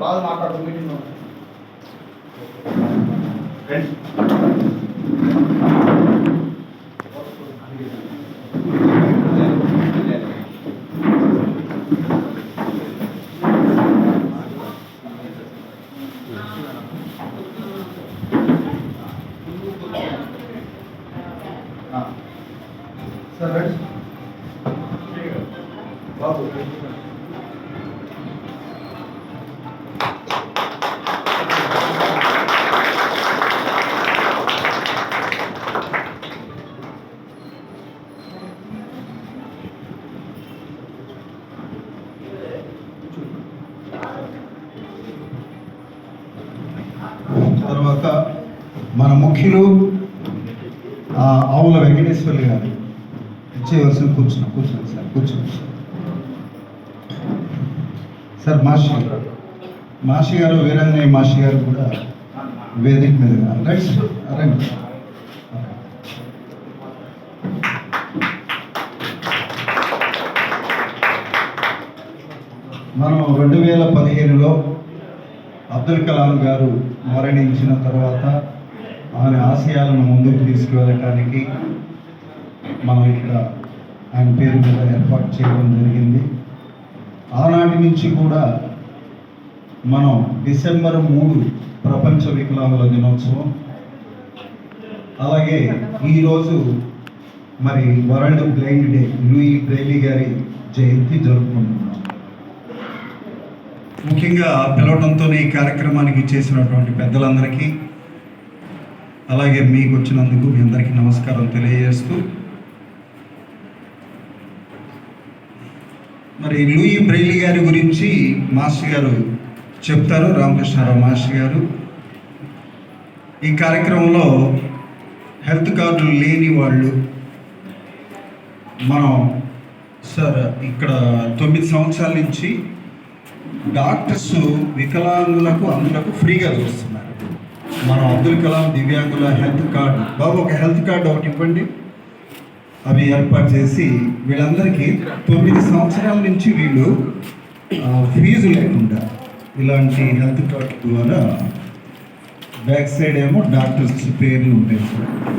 రాదు మాట్లాడుతూ meeting sir రండి బాబు తర్వాత మన ముఖ్యులు ఆ, ఆవుల వెంకటేశ్వర్లు గారు. ఇచ్చేయవలసిన కూర్చున్నాం కూర్చోండి సార్ కూర్చోండి సార్. సార్ మాషి మాషి గారు వీరంజనేయ మాషి గారు కూడా వేదిక మీద రైట్ సార్ రైట్ మనం రెండు వేల పదిహేనులో అబ్దుల్ కలాం గారు మరణించిన తర్వాత ఆయన ఆశయాలను ముందుకు తీసుకువెళ్ళటానికి మనం ఇక్కడ ఆయన పేరు మీద ఏర్పాటు చేయడం జరిగింది. ఆనాటి నుంచి కూడా మనం డిసెంబర్ మూడు ప్రపంచ వికలాంగుల దినోత్సవం. అలాగే ఈరోజు మరి world blind day Louis Braille గారి జయంతి జరుపుకుంటున్నాం. ముఖ్యంగా పిలవడంతో ఈ కార్యక్రమానికి చేసినటువంటి పెద్దలందరికీ అలాగే మీకు వచ్చినందుకు మీ అందరికీ నమస్కారం తెలియజేస్తూ మరి లూయి బ్రెయిలి గారి గురించి మాస్టర్ గారు చెప్తారు రామకృష్ణారావు మాస్టర్ గారు. ఈ కార్యక్రమంలో హెల్త్ కార్డులు లేని వాళ్ళు మనం సార్ ఇక్కడ తొమ్మిది సంవత్సరాల నుంచి డాక్టర్స్ వికలాంగులకు అందులకు ఫ్రీగా చూస్తున్నారు. మనం అబ్దుల్ కలాం దివ్యాంగుల హెల్త్ కార్డు బాబు ఒక హెల్త్ కార్డు ఒకటి ఇవ్వండి. అవి ఏర్పాటు చేసి వీళ్ళందరికీ తొమ్మిది సంవత్సరాల నుంచి వీళ్ళు ఫీజు లేకుండా ఇలాంటి హెల్త్ కార్డు ద్వారా బ్యాక్ సైడ్ ఏమో డాక్టర్స్ పేర్లు ఉంటాయి. సార్